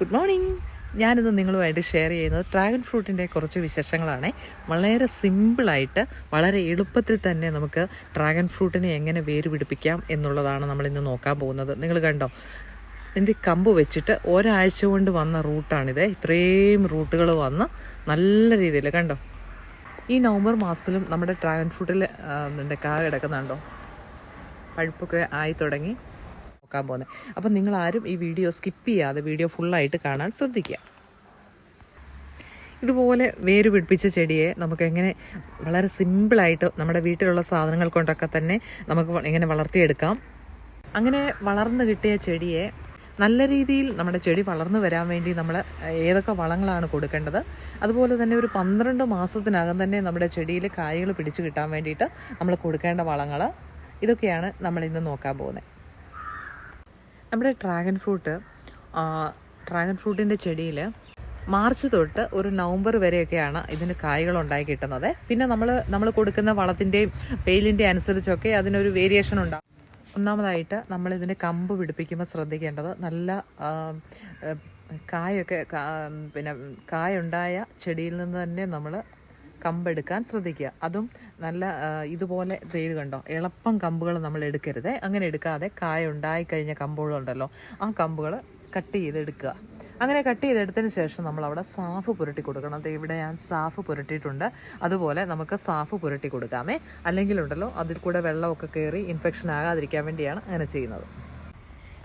Good morning ഞാനിന്ന് നിങ്ങളുമായിട്ട് share ചെയ്യുന്നത് ഡ്രാഗൺ ഫ്രൂട്ടിന്റെ കുറച്ച് വിശേഷങ്ങളാണ്. വളരെ സിമ്പിളായിട്ട് വളരെ എളുപ്പത്തിൽ തന്നെ നമുക്ക് ഡ്രാഗൺ ഫ്രൂട്ടിനെ എങ്ങനെ വേര് പിടിപ്പിക്കാം എന്നുള്ളതാണ് നമ്മളിന്ന് നോക്കാൻ പോകുന്നത്. നിങ്ങൾ കണ്ടോ? ഇതിന്റെ കമ്പ് വെച്ചിട്ട് ഒരാഴ്ച കൊണ്ട് വന്ന റൂട്ടാണിത് ഇത്രയും റൂട്ടുകൾ വന്ന് നല്ല രീതിയിൽ കണ്ടോ? ഈ നവംബർ മാസത്തിലും നമ്മുടെ ഡ്രാഗൺ ഫ്രൂട്ടിൽ കാ കിടക്കുന്നുണ്ടോ? പഴുപ്പൊക്കെ ആയി തുടങ്ങി. നോക്കാൻ പോകുന്നത് അപ്പം നിങ്ങൾ ആരും ഈ വീഡിയോ സ്കിപ്പ് ചെയ്യാതെ വീഡിയോ ഫുള്ളായിട്ട് കാണാൻ ശ്രദ്ധിക്കുക. ഇതുപോലെ വേര് പിടിപ്പിച്ച ചെടിയെ നമുക്ക് എങ്ങനെ വളരെ സിമ്പിളായിട്ട് നമ്മുടെ വീട്ടിലുള്ള സാധനങ്ങൾ കൊണ്ടൊക്കെ തന്നെ നമുക്ക് എങ്ങനെ വളർത്തിയെടുക്കാം. അങ്ങനെ വളർന്നു കിട്ടിയ ചെടിയെ നല്ല രീതിയിൽ നമ്മുടെ ചെടി വളർന്നു വരാൻ വേണ്ടി നമ്മൾ ഏതൊക്കെ വളങ്ങളാണ് കൊടുക്കേണ്ടത്? അതുപോലെ തന്നെ ഒരു പന്ത്രണ്ട് മാസത്തിനകം തന്നെ നമ്മുടെ ചെടിയിൽ കായകൾ പിടിച്ചു കിട്ടാൻ വേണ്ടിയിട്ട് നമ്മൾ കൊടുക്കേണ്ട വളങ്ങൾ ഇതൊക്കെയാണ് നമ്മൾ ഇന്ന് നോക്കാൻ പോകുന്നത് നമ്മുടെ ഡ്രാഗൺ ഫ്രൂട്ട് ഡ്രാഗൺ ഫ്രൂട്ടിന്റെ ചെടിയിൽ മാർച്ച് തൊട്ട് ഒരു നവംബർ വരെയൊക്കെയാണ് ഇതിന് കായകൾ ഉണ്ടായി കിട്ടുന്നത്. പിന്നെ നമ്മൾ നമ്മൾ കൊടുക്കുന്ന വളത്തിന്റെയും വെയിലിന്റെയും അനുസരിച്ചൊക്കെ അതിനൊരു വേരിയേഷൻ ഉണ്ടാകും ഒന്നാമതായിട്ട് നമ്മൾ ഇതിന് കമ്പ് പിടിപ്പിക്കുമ്പോൾ ശ്രദ്ധിക്കേണ്ടത് നല്ല കായൊക്കെ പിന്നെ കായുണ്ടായ ചെടിയിൽ നിന്ന് തന്നെ നമ്മൾ കമ്പെടുക്കാൻ ശ്രദ്ധിക്കുക. അതും നല്ല ഇതുപോലെ ചെയ്ത് കണ്ടോ? എളുപ്പം കമ്പുകൾ നമ്മൾ എടുക്കരുത്. അങ്ങനെ എടുക്കാതെ കായ ഉണ്ടായി കഴിഞ്ഞ കമ്പുകളുണ്ടല്ലോ ആ കമ്പുകൾ കട്ട് ചെയ്തെടുക്കുക. അങ്ങനെ കട്ട് ചെയ്തെടുത്തതിന് ശേഷം നമ്മൾ അവിടെ സാഫ് പുരട്ടി കൊടുക്കണം. ദേ ഇവിടെ ഞാൻ സാഫ് പുരട്ടിയിട്ടുണ്ട്. അതുപോലെ നമുക്ക് സാഫ് പുരട്ടി കൊടുക്കാമേ. അല്ലെങ്കിലുണ്ടല്ലോ അതിൽ കൂടെ വെള്ളമൊക്കെ കയറി ഇൻഫെക്ഷൻ ആകാതിരിക്കാൻ വേണ്ടിയാണ് അങ്ങനെ ചെയ്യുന്നത്.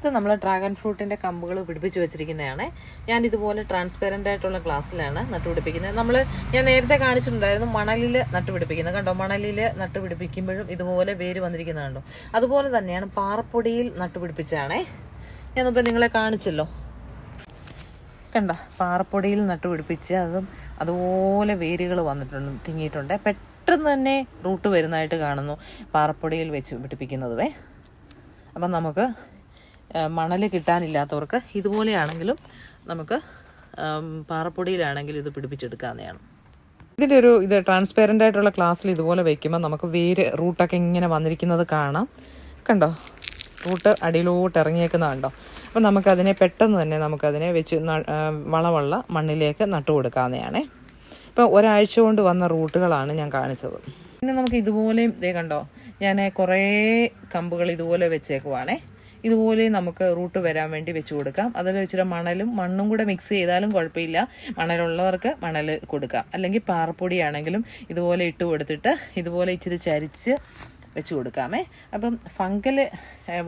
ഇത് നമ്മൾ ഡ്രാഗൺ ഫ്രൂട്ടിന്റെ കമ്പുകൾ പിടിപ്പിച്ച് വെച്ചിരിക്കുന്നതാണ്. ഞാൻ ഇതുപോലെ ട്രാൻസ്പെറന്റ് ആയിട്ടുള്ള ഗ്ലാസ്സിലാണ് നട്ടുപിടിപ്പിക്കുന്നത് നമ്മൾ ഞാൻ നേരത്തെ കാണിച്ചിട്ടുണ്ടായിരുന്നു മണലിൽ നട്ടുപിടിപ്പിക്കുന്നത് കണ്ടോ? മണലിൽ നട്ടുപിടിപ്പിക്കുമ്പോഴും ഇതുപോലെ വേര് വന്നിരിക്കുന്നത് കണ്ടോ? അതുപോലെ തന്നെയാണ് പാറപ്പൊടിയിൽ നട്ടുപിടിപ്പിച്ചതാണേ ഞാനിപ്പോൾ നിങ്ങളെ കാണിച്ചല്ലോ. കണ്ട? പാറപ്പൊടിയിൽ നട്ടുപിടിപ്പിച്ച് അതും അതുപോലെ വേരുകൾ വന്നിട്ടുണ്ട് തിങ്ങിയിട്ടുണ്ട്. പെട്ടെന്ന് തന്നെ റൂട്ട് വരുന്നതായിട്ട് കാണുന്നു. പാറപ്പൊടിയിൽ വെച്ച് പിടിപ്പിക്കുന്നതുവേ. അപ്പം നമുക്ക് മണൽ കിട്ടാനില്ലാത്തവർക്ക് ഇതുപോലെയാണെങ്കിലും നമുക്ക് പാറപ്പൊടിയിലാണെങ്കിലും ഇത് പിടിപ്പിച്ചെടുക്കാവുന്നതാണ്. ഇതിന്റെ ഒരു ഇത് ട്രാൻസ്പെറന്റ് ആയിട്ടുള്ള ക്ലാസ്സിൽ ഇതുപോലെ വയ്ക്കുമ്പോൾ നമുക്ക് വേര് റൂട്ടൊക്കെ ഇങ്ങനെ വന്നിരിക്കുന്നത് കാണാം. കണ്ടോ? റൂട്ട് അടിയിലോട്ട് ഇറങ്ങിയേക്കുന്നത് കണ്ടോ? അപ്പം നമുക്കതിനെ പെട്ടെന്ന് തന്നെ നമുക്കതിനെ വെച്ച് വളമുള്ള മണ്ണിലേക്ക് നട്ടു കൊടുക്കാവുന്നതാണേ. ഇപ്പം ഒരാഴ്ച കൊണ്ട് വന്ന റൂട്ടുകളാണ് ഞാൻ കാണിച്ചത്. പിന്നെ നമുക്ക് ഇതുപോലെയും ഇതേ കണ്ടോ? ഞാൻ കുറേ കമ്പുകൾ ഇതുപോലെ വെച്ചേക്കുവാണേ. ഇതുപോലെ നമുക്ക് റൂട്ട് വരാൻ വേണ്ടി വെച്ച് കൊടുക്കാം. അതിൽ ഇച്ചിരി മണലും മണ്ണും കൂടെ മിക്സ് ചെയ്താലും കുഴപ്പമില്ല. മണലുള്ളവർക്ക് മണൽ കൊടുക്കാം. അല്ലെങ്കിൽ പാറപ്പൊടിയാണെങ്കിലും ഇതുപോലെ ഇട്ട് കൊടുത്തിട്ട് ഇതുപോലെ ഇച്ചിരി ചരിച്ച് വെച്ച് കൊടുക്കാമേ. അപ്പം ഫംഗൽ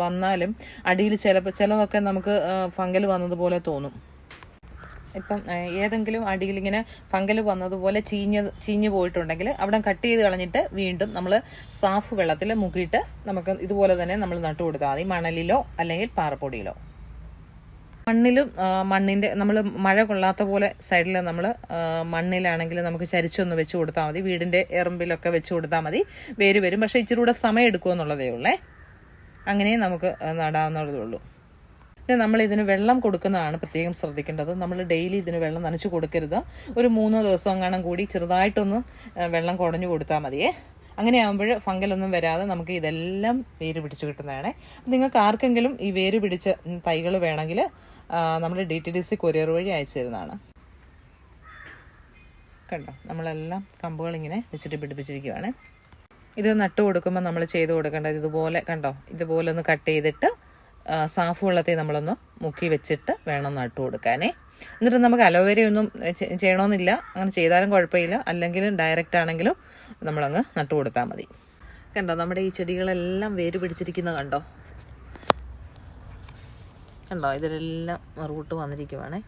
വന്നാലും അടിയിൽ ചിലപ്പോൾ ചിലതൊക്കെ നമുക്ക് ഫംഗൽ വന്നതുപോലെ തോന്നും. ഇപ്പം ഏതെങ്കിലും അടിയിൽ ഇങ്ങനെ പങ്കൽ വന്നതുപോലെ ചീഞ്ഞ് ചീഞ്ഞ് പോയിട്ടുണ്ടെങ്കിൽ അവിടെ കട്ട് ചെയ്ത് കളഞ്ഞിട്ട് വീണ്ടും നമ്മൾ സാഫ് വെള്ളത്തിൽ മുക്കിയിട്ട് നമുക്ക് ഇതുപോലെ തന്നെ നമ്മൾ നട്ടു കൊടുത്താൽ മതി മണലിലോ അല്ലെങ്കിൽ പാറപ്പൊടിയിലോ. മണ്ണിലും മണ്ണിന്റെ നമ്മൾ മഴ കൊള്ളാത്ത പോലെ സൈഡിൽ നമ്മൾ മണ്ണിലാണെങ്കിൽ നമുക്ക് ചരിച്ചൊന്ന് വെച്ച് കൊടുത്താൽ മതി. വീടിന്റെ എറുമ്പിലൊക്കെ വെച്ച് കൊടുത്താൽ മതി. വേര് വരും. പക്ഷേ ഇച്ചിരി കൂടെ സമയം എടുക്കുമെന്നുള്ളതേ ഉള്ളേ. അങ്ങനെ നമുക്ക് നടാവുന്നതേ ഉള്ളൂ. പിന്നെ നമ്മൾ ഇതിന് വെള്ളം കൊടുക്കുന്നതാണ് പ്രത്യേകം ശ്രദ്ധിക്കേണ്ടത്. നമ്മൾ ഡെയിലി ഇതിന് വെള്ളം നനച്ച് കൊടുക്കരുത്. ഒരു മൂന്നോ ദിവസം കാണാൻ കൂടി ചെറുതായിട്ടൊന്ന് വെള്ളം കുടഞ്ഞു കൊടുത്താൽ മതിയേ. അങ്ങനെ ആകുമ്പോൾ ഫംഗലൊന്നും വരാതെ നമുക്ക് ഇതെല്ലാം വേര് പിടിച്ച് കിട്ടുന്നതാണ്. നിങ്ങൾക്ക് ആർക്കെങ്കിലും ഈ വേര് പിടിച്ച തൈകൾ വേണമെങ്കിൽ നമ്മൾ D T D C courier വഴി അയച്ചു തരുന്നതാണ്. കണ്ടോ? നമ്മളെല്ലാം കമ്പുകൾ ഇങ്ങനെ വെച്ചിട്ട് പിടിപ്പിച്ചിരിക്കുവാണ്. ഇത് നട്ടു കൊടുക്കുമ്പോൾ നമ്മൾ ചെയ്ത് കൊടുക്കേണ്ടത് ഇതുപോലെ കണ്ടോ? ഇതുപോലെ ഒന്ന് കട്ട് ചെയ്തിട്ട് സാഫ് വെള്ളത്തിൽ നമ്മളൊന്ന് മുക്കി വെച്ചിട്ട് വേണം നട്ടു കൊടുക്കാനേ. എന്നിട്ട് നമുക്ക് അലോവേര ഒന്നും ചെ- ചെയ്യണമെന്നില്ല അങ്ങനെ ചെയ്താലും കുഴപ്പമില്ല. അല്ലെങ്കിൽ ഡയറക്റ്റ് ആണെങ്കിലും നമ്മളങ്ങ് നട്ടു കൊടുത്താൽ മതി. കണ്ടോ നമ്മുടെ ഈ ചെടികളെല്ലാം വേര് പിടിച്ചിരിക്കുന്നത് കണ്ടോ? കണ്ടോ ഇതിലെല്ലാം റൂട്ട് വന്നിരിക്കുവാണേ.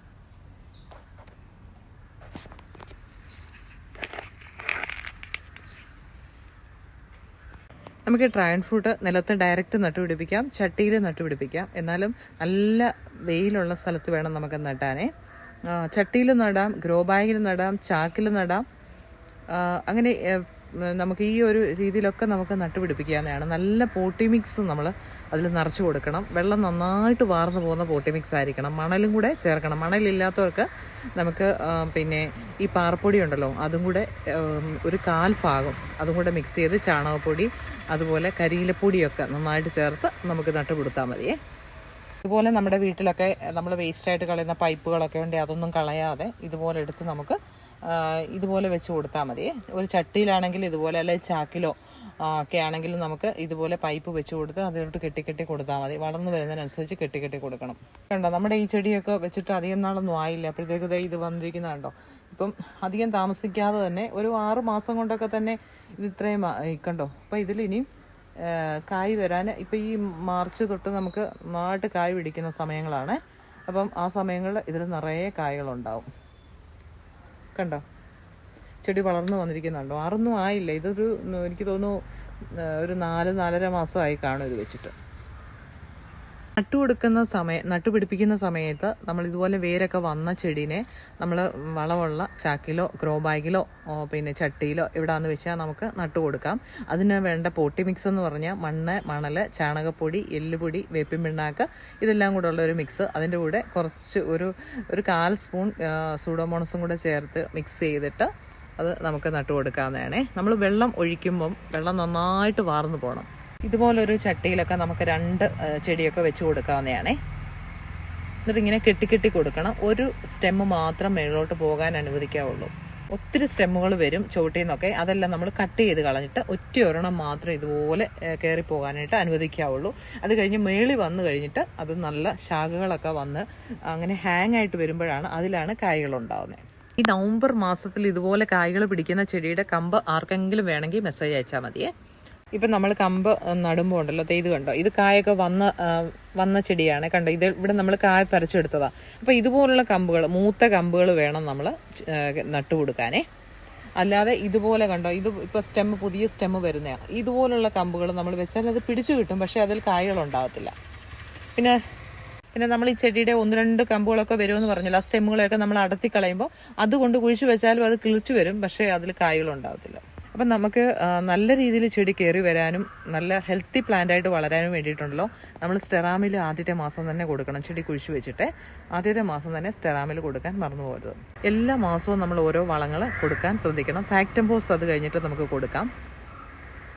നമുക്ക് ഡ്രാഗൺ ഫ്രൂട്ട് നിലത്ത് ഡയറക്റ്റ് നട്ടുപിടിപ്പിക്കാം ചട്ടിയിൽ നട്ടുപിടിപ്പിക്കാം എന്നാലും നല്ല വെയിലുള്ള സ്ഥലത്ത് വേണം നമുക്ക് നട്ടാനേ. ചട്ടിയിൽ നടാം ഗ്രോ ബാഗിൽ നടാം ചാക്കിൽ നടാം. അങ്ങനെ നമുക്ക് ഈ ഒരു രീതിയിലൊക്കെ നമുക്ക് നട്ടുപിടിപ്പിക്കാനാണ്. നല്ല പോട്ടി മിക്സ് നമ്മൾ അതിൽ നിറച്ച് കൊടുക്കണം. വെള്ളം നന്നായിട്ട് വാർന്നു പോകുന്ന പോട്ടി മിക്സ് ആയിരിക്കണം. മണലും കൂടെ ചേർക്കണം. മണലില്ലാത്തവർക്ക് നമുക്ക് പിന്നെ ഈ പാറപ്പൊടി ഉണ്ടല്ലോ അതും കൂടെ ഒരു കാൽ ഭാഗം അതും കൂടെ മിക്സ് ചെയ്ത് ചാണകപ്പൊടി അതുപോലെ കരിയിലപ്പൊടിയൊക്കെ നന്നായിട്ട് ചേർത്ത് നമുക്ക് നട്ടുപിടുത്താൽ മതിയേ. ഇതുപോലെ നമ്മുടെ വീട്ടിലൊക്കെ നമ്മൾ വേസ്റ്റായിട്ട് കളയുന്ന പൈപ്പുകളൊക്കെ ഉണ്ട് അതൊന്നും കളയാതെ ഇതുപോലെ എടുത്ത് നമുക്ക് ഇതുപോലെ വെച്ച് കൊടുത്താൽ മതി. ഒരു ചട്ടിയിലാണെങ്കിൽ ഇതുപോലെ അല്ലെങ്കിൽ ചാക്കിലോ ഒക്കെ ആണെങ്കിൽ നമുക്ക് ഇതുപോലെ പൈപ്പ് വെച്ച് കൊടുത്ത് അതിലോട്ട് കെട്ടി കെട്ടി കൊടുത്താൽ മതി. വളർന്നു വരുന്നതിനനുസരിച്ച് കെട്ടി കെട്ടി കൊടുക്കണം. കണ്ടോ നമ്മുടെ ഈ ചെടിയൊക്കെ വെച്ചിട്ട് അധികം നാളൊന്നും ആയില്ല. അപ്പോഴത്തേക്ക് ഇത് വന്നിരിക്കുന്ന കണ്ടോ? ഇപ്പം അധികം താമസിക്കാതെ തന്നെ ഒരു ആറ് മാസം കൊണ്ടൊക്കെ തന്നെ ഇത് ഇത്രയും. കണ്ടോ? അപ്പം ഇതിലിനിയും കായ് വരാൻ ഇപ്പം ഈ മാർച്ച് തൊട്ട് നമുക്ക് നന്നായിട്ട് കായ് പിടിക്കുന്ന സമയങ്ങളാണ്. അപ്പം ആ സമയങ്ങളിൽ ഇതിൽ നിറയെ കായകളുണ്ടാവും. കണ്ടോ? ചെടി വളർന്നു വന്നിരിക്കുന്നുണ്ടോ? ആറൊന്നും ആയില്ല. ഇതൊരു എനിക്ക് തോന്നുന്നു ഒരു നാല് നാലര മാസമായി കാണും ഇത് വെച്ചിട്ട്. നട്ടുകൊടുക്കുന്ന സമയം നട്ടുപിടിപ്പിക്കുന്ന സമയത്ത് നമ്മൾ ഇതുപോലെ വേരൊക്കെ വന്ന ചെടീനെ നമ്മൾ വളമുള്ള ചാക്കിലോ ഗ്രോ ബാഗിലോ പിന്നെ ചട്ടിയിലോ എവിടാന്ന് വെച്ചാൽ നമുക്ക് നട്ടു കൊടുക്കാം അതിന് വേണ്ട പോട്ടി മിക്സ് എന്ന് പറഞ്ഞാൽ മണ്ണ് മണൽ ചാണകപ്പൊടി എല്ലുപൊടി വേപ്പിൻ പിണ്ണാക്ക് ഇതെല്ലാം കൂടെ ഉള്ള ഒരു മിക്സ് അതിന്റെ കൂടെ കുറച്ച് ഒരു ഒരു കാൽ സ്പൂൺ സൂഡോമോണസും കൂടെ ചേർത്ത് മിക്സ് ചെയ്തിട്ട് അത് നമുക്ക് നട്ടു കൊടുക്കാവുന്നതാണേ നമ്മൾ വെള്ളം ഒഴിക്കുമ്പം വെള്ളം നന്നായിട്ട് വാർന്നു പോകണം ഇതുപോലൊരു ചട്ടിയിലൊക്കെ നമുക്ക് രണ്ട് ചെടിയൊക്കെ വെച്ച് കൊടുക്കാവുന്നതാണേ. എന്നിട്ട് ഇങ്ങനെ കെട്ടി കെട്ടി കൊടുക്കണം. ഒരു സ്റ്റെമ്മ് മാത്രം മേളിലോട്ട് പോകാൻ അനുവദിക്കാവുള്ളൂ. ഒത്തിരി സ്റ്റെമ്മുകൾ വരും ചുവട്ടിൽ നിന്നൊക്കെ. അതെല്ലാം നമ്മൾ കട്ട് ചെയ്ത് കളഞ്ഞിട്ട് ഒറ്റ ഒരെണ്ണം മാത്രം ഇതുപോലെ കയറി പോകാനായിട്ട് അനുവദിക്കാവുള്ളൂ. അത് കഴിഞ്ഞ് മേളി വന്നു കഴിഞ്ഞിട്ട് അത് നല്ല ശാഖകളൊക്കെ വന്ന് അങ്ങനെ ഹാങ് ആയിട്ട് വരുമ്പോഴാണ് അതിലാണ് കായകൾ ഉണ്ടാവുന്നത് ഈ നവംബർ മാസത്തിൽ ഇതുപോലെ കായകൾ പിടിക്കുന്ന ചെടിയുടെ കമ്പ് ആർക്കെങ്കിലും വേണമെങ്കിൽ മെസ്സേജ് അയച്ചാൽ മതിയേ. ഇപ്പം നമ്മൾ കമ്പ് നടുമ്പോൾ ഉണ്ടല്ലോ ഇത് കണ്ടോ? ഇത് കായൊക്കെ വന്ന വന്ന ചെടിയാണ്. കണ്ടോ ഇത് ഇവിടെ നമ്മൾ കായ പറിച്ചെടുത്തതാ. അപ്പോൾ ഇതുപോലുള്ള കമ്പുകൾ മൂത്ത കമ്പുകൾ വേണം നമ്മൾ നട്ടുകൊടുക്കാനേ അല്ലാതെ ഇതുപോലെ കണ്ടോ ഇത് ഇപ്പോൾ സ്റ്റെമ്മ് പുതിയ സ്റ്റെമ്മ് വരുന്നതാണ് ഇതുപോലുള്ള കമ്പുകൾ നമ്മൾ വെച്ചാൽ അത് പിടിച്ചു കിട്ടും പക്ഷേ അതിൽ കായകൾ ഉണ്ടാകത്തില്ല പിന്നെ പിന്നെ നമ്മൾ ഈ ചെടിയുടെ ഒന്ന് രണ്ട് കമ്പുകളൊക്കെ വരുമെന്ന് പറഞ്ഞല്ലോ ആ സ്റ്റെമ്മുകളെയൊക്കെ നമ്മൾ അടത്തി കളയുമ്പോൾ അതുകൊണ്ട് കുഴിച്ചു വെച്ചാലും അത് കിളിച്ചു വരും പക്ഷേ അതിൽ കായകൾ ഉണ്ടാകത്തില്ല അപ്പം നമുക്ക് നല്ല രീതിയിൽ ചെടി കയറി വരാനും നല്ല ഹെൽത്തി പ്ലാന്റ് ആയിട്ട് വളരാനും വേണ്ടിയിട്ടുണ്ടല്ലോ. നമ്മൾ സ്റ്റെറാമിൽ ആദ്യത്തെ മാസം തന്നെ കൊടുക്കണം ചെടി കുഴിച്ചു വെച്ചിട്ട് ആദ്യത്തെ മാസം തന്നെ സ്റ്റെറാമിൽ കൊടുക്കാൻ മറന്നു പോകരുത്. എല്ലാ മാസവും നമ്മൾ ഓരോ വളങ്ങൾ കൊടുക്കാൻ ശ്രദ്ധിക്കണം. ഫാക്ടംബോസ് അത് കഴിഞ്ഞിട്ട് നമുക്ക് കൊടുക്കാം.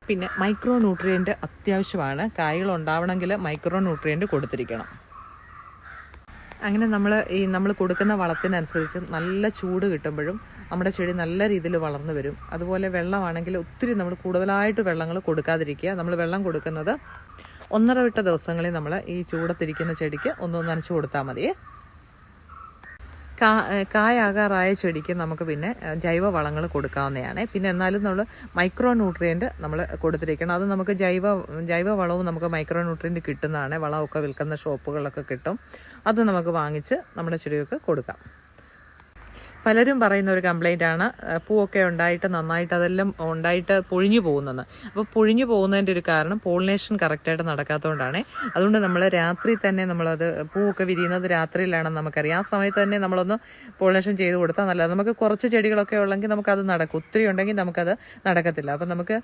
പിന്നെ മൈക്രോ ന്യൂട്രിയന്റ് അത്യാവശ്യമാണ്. കായകൾ ഉണ്ടാവണമെങ്കിൽ മൈക്രോ ന്യൂട്രിയന്റ് കൊടുത്തിരിക്കണം. അങ്ങനെ നമ്മൾ ഈ നമ്മൾ കൊടുക്കുന്ന വളത്തിനനുസരിച്ച് നല്ല ചൂട് കിട്ടുമ്പോഴും നമ്മുടെ ചെടി നല്ല രീതിയിൽ വളർന്നു വരും. അതുപോലെ വെള്ളമാണെങ്കിൽ ഒത്തിരി നമ്മൾ കൂടുതലായിട്ട് വെള്ളങ്ങൾ കൊടുക്കാതിരിക്കുക. നമ്മൾ വെള്ളം കൊടുക്കുന്നത് ഒന്നര വിട്ട ദിവസങ്ങളിൽ നമ്മൾ ഈ ചൂടത്തിരിക്കുന്ന ചെടിക്ക് ഒന്ന് നനച്ചു കൊടുത്താൽ മതിയേ. കാ കായാകാറായ ചെടിക്ക് നമുക്ക് പിന്നെ ജൈവ വളങ്ങൾ കൊടുക്കാവുന്നതാണ്. പിന്നെ എന്നാലും നമ്മൾ മൈക്രോ ന്യൂട്രിയന്റ് നമ്മൾ കൊടുത്തിരിക്കണം. അത് നമുക്ക് ജൈവ ജൈവ വളവും നമുക്ക് മൈക്രോ ന്യൂട്രിയന്റ് കിട്ടുന്നതാണ്. വളമൊക്കെ വിൽക്കുന്ന ഷോപ്പുകളൊക്കെ കിട്ടും. അത് നമുക്ക് വാങ്ങിച്ച് നമ്മുടെ ചെടികൾക്ക് കൊടുക്കാം. പലരും പറയുന്ന ഒരു കംപ്ലൈന്റ് ആണ്. പൂവൊക്കെ ഉണ്ടായിട്ട് നന്നായിട്ട് അതെല്ലാം ഉണ്ടായിട്ട് പൊഴിഞ്ഞു പോകുന്നെന്ന് അപ്പോൾ പൊഴിഞ്ഞു പോകുന്നതിന്റെ ഒരു കാരണം പോളിനേഷൻ കറക്റ്റായിട്ട് നടക്കാത്തതുകൊണ്ടാണ്. അതുകൊണ്ട് നമ്മൾ രാത്രി തന്നെ നമ്മളത് പൂവൊക്കെ വിരിയുന്നത് രാത്രിയിലാണെന്ന് നമുക്കറിയാം. ആ സമയത്ത് തന്നെ നമ്മളൊന്ന് പോളിനേഷൻ ചെയ്ത് കൊടുത്താൽ നല്ലത്. നമുക്ക് കുറച്ച് ചെടികളൊക്കെ ഉള്ളെങ്കിൽ നമുക്കത് നടക്കും. ഒത്തിരി ഉണ്ടെങ്കിൽ നമുക്കത് നടക്കത്തില്ല. അപ്പം നമുക്ക്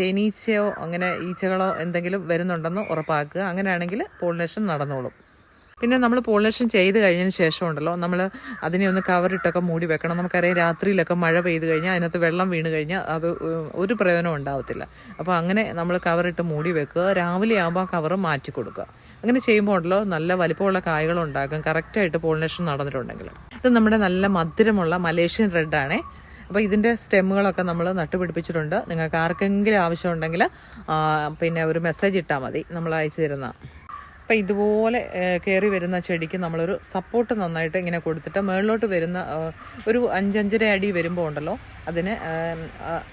തേനീച്ചയോ അങ്ങനെ ഈച്ചകളോ എന്തെങ്കിലും വരുന്നുണ്ടെന്ന് ഉറപ്പാക്കുക. അങ്ങനെയാണെങ്കിൽ പോളിനേഷൻ നടന്നോളും. പിന്നെ നമ്മൾ പോളിനേഷൻ ചെയ്ത് കഴിഞ്ഞതിന് ശേഷം ഉണ്ടല്ലോ നമ്മൾ അതിനെ ഒന്ന് കവറിട്ടൊക്കെ മൂടി വെക്കണം. നമുക്കറിയാം രാത്രിയിലൊക്കെ മഴ പെയ്ത് കഴിഞ്ഞാൽ അതിനകത്ത് വെള്ളം വീണ് കഴിഞ്ഞാൽ അത് ഒരു പ്രയോജനം ഉണ്ടാവത്തില്ല. അപ്പോൾ അങ്ങനെ നമ്മൾ കവറിട്ട് മൂടി വെക്കുക. രാവിലെ ആകുമ്പോൾ ആ കവർ മാറ്റി കൊടുക്കുക. അങ്ങനെ ചെയ്യുമ്പോൾ ഉണ്ടല്ലോ നല്ല വലിപ്പമുള്ള കായകൾ ഉണ്ടാകും കറക്റ്റായിട്ട് പോളിനേഷൻ നടന്നിട്ടുണ്ടെങ്കിൽ. ഇത് നമ്മുടെ നല്ല മധുരമുള്ള മലേഷ്യൻ റെഡാണേ അപ്പോൾ ഇതിന്റെ സ്റ്റെമ്മുകളൊക്കെ നമ്മൾ നട്ടുപിടിപ്പിച്ചിട്ടുണ്ട്. നിങ്ങൾക്ക് ആർക്കെങ്കിലും ആവശ്യമുണ്ടെങ്കിൽ പിന്നെ ഒരു മെസ്സേജ് ഇട്ടാൽ മതി. നമ്മൾ അയച്ചു തരുന്ന അപ്പം ഇതുപോലെ കയറി വരുന്ന ചെടിക്ക് നമ്മളൊരു സപ്പോർട്ട് നന്നായിട്ട് ഇങ്ങനെ കൊടുത്തിട്ട് മുകളിലോട്ട് വരുന്ന ഒരു അഞ്ചഞ്ചര അടി വരുമ്പോൾ ഉണ്ടല്ലോ അതിന്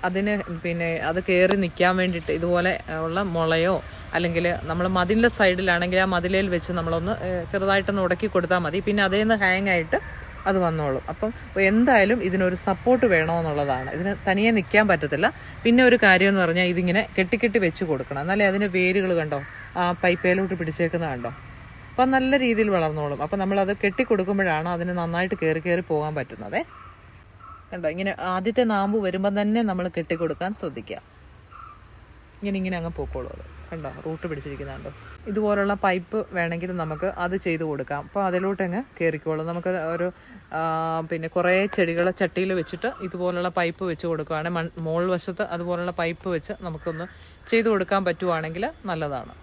അതിന് പിന്നെ അത് കയറി നിൽക്കാൻ വേണ്ടിയിട്ട് ഇതുപോലെ ഉള്ള മുളയോ അല്ലെങ്കിൽ നമ്മൾ മതിലിന്റെ സൈഡിലാണെങ്കിൽ ആ മതിലയിൽ വെച്ച് നമ്മളൊന്ന് ചെറുതായിട്ടൊന്ന് ഉടക്കി കൊടുത്താൽ മതി. പിന്നെ അതേ നിന്ന് ഹാങ് ആയിട്ട് അത് വന്നോളും. അപ്പം എന്തായാലും ഇതിനൊരു സപ്പോർട്ട് വേണമെന്നുള്ളതാണ് ഇതിന് തനിയെ നിൽക്കാൻ പറ്റത്തില്ല. പിന്നെ ഒരു കാര്യം എന്ന് പറഞ്ഞാൽ ഇതിങ്ങനെ കെട്ടിക്കെട്ടി വെച്ച് കൊടുക്കണം. എന്നാലേ അതിന്റെ വേരുകൾ കണ്ടോ? പൈപ്പയിലോട്ട് പിടിച്ചേക്കുന്ന കണ്ടോ? അപ്പം നല്ല രീതിയിൽ വളർന്നോളും. അപ്പം നമ്മളത് കെട്ടിക്കൊടുക്കുമ്പോഴാണ് അതിന് നന്നായിട്ട് കയറി കയറി പോകാൻ പറ്റുന്നത്. കണ്ടോ? ഇങ്ങനെ ആദ്യത്തെ നാമ്പ് വരുമ്പോൾ തന്നെ നമ്മൾ കെട്ടിക്കൊടുക്കാൻ ശ്രദ്ധിക്കുക. ഇങ്ങനെ ഇങ്ങനെ അങ്ങ് പോക്കോളൂ അത്. കണ്ടോ? റൂട്ട് പിടിച്ചിരിക്കുന്ന കണ്ടോ? ഇതുപോലുള്ള പൈപ്പ് വേണമെങ്കിൽ നമുക്ക് അത് ചെയ്ത് കൊടുക്കാം. അപ്പോൾ അതിലോട്ട് അങ്ങ് കയറിക്കോളും നമുക്ക് ഒരു പിന്നെ കുറേ ചെടികൾ ചട്ടിയിൽ വെച്ചിട്ട് ഇതുപോലുള്ള പൈപ്പ് വെച്ച് കൊടുക്കുകയാണെങ്കിൽ മൺ മോൾ വശത്ത് അതുപോലുള്ള പൈപ്പ് വെച്ച് നമുക്കൊന്ന് ചെയ്ത് കൊടുക്കാൻ പറ്റുവാണെങ്കിൽ നല്ലതാണ്.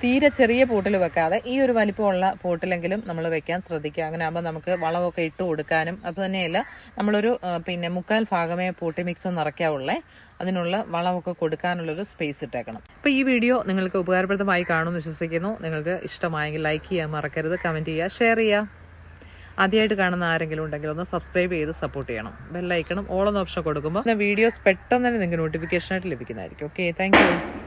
തീരെ ചെറിയ പോട്ടിൽ വെക്കാതെ ഈ ഒരു വലിപ്പമുള്ള പോട്ടിലെങ്കിലും നമ്മൾ വെക്കാൻ ശ്രദ്ധിക്കുക. അങ്ങനെ ആകുമ്പോൾ നമുക്ക് വളമൊക്കെ ഇട്ട് കൊടുക്കാനും അത് തന്നെയല്ല നമ്മളൊരു പിന്നെ മുക്കാൽ ഭാഗമേ പോട്ടി മിക്സ് നിറയ്ക്കാവുള്ളേ അതിനുള്ള വളമൊക്കെ കൊടുക്കാനുള്ളൊരു സ്പേസ് ഇട്ടേക്കണം. അപ്പോൾ ഈ വീഡിയോ നിങ്ങൾക്ക് ഉപകാരപ്രദമായി കാണുമെന്ന് വിശ്വസിക്കുന്നു. നിങ്ങൾക്ക് ഇഷ്ടമായെങ്കിൽ ലൈക്ക് ചെയ്യാൻ മറക്കരുത് കമന്റ് ചെയ്യുക ഷെയർ ചെയ്യുക. ആദ്യമായിട്ട് കാണുന്ന ആരെങ്കിലും ഉണ്ടെങ്കിൽ ഒന്ന് സബ്സ്ക്രൈബ് ചെയ്ത് സപ്പോർട്ട് ചെയ്യണം. ബെല്ലൈക്കണം ഓൾ ഓപ്ഷൻ കൊടുക്കുമ്പോൾ വീഡിയോസ് പെട്ടെന്ന് തന്നെ നിങ്ങൾക്ക് നോട്ടിഫിക്കേഷനായിട്ട് ലഭിക്കുന്നതായിരിക്കും. Okay thank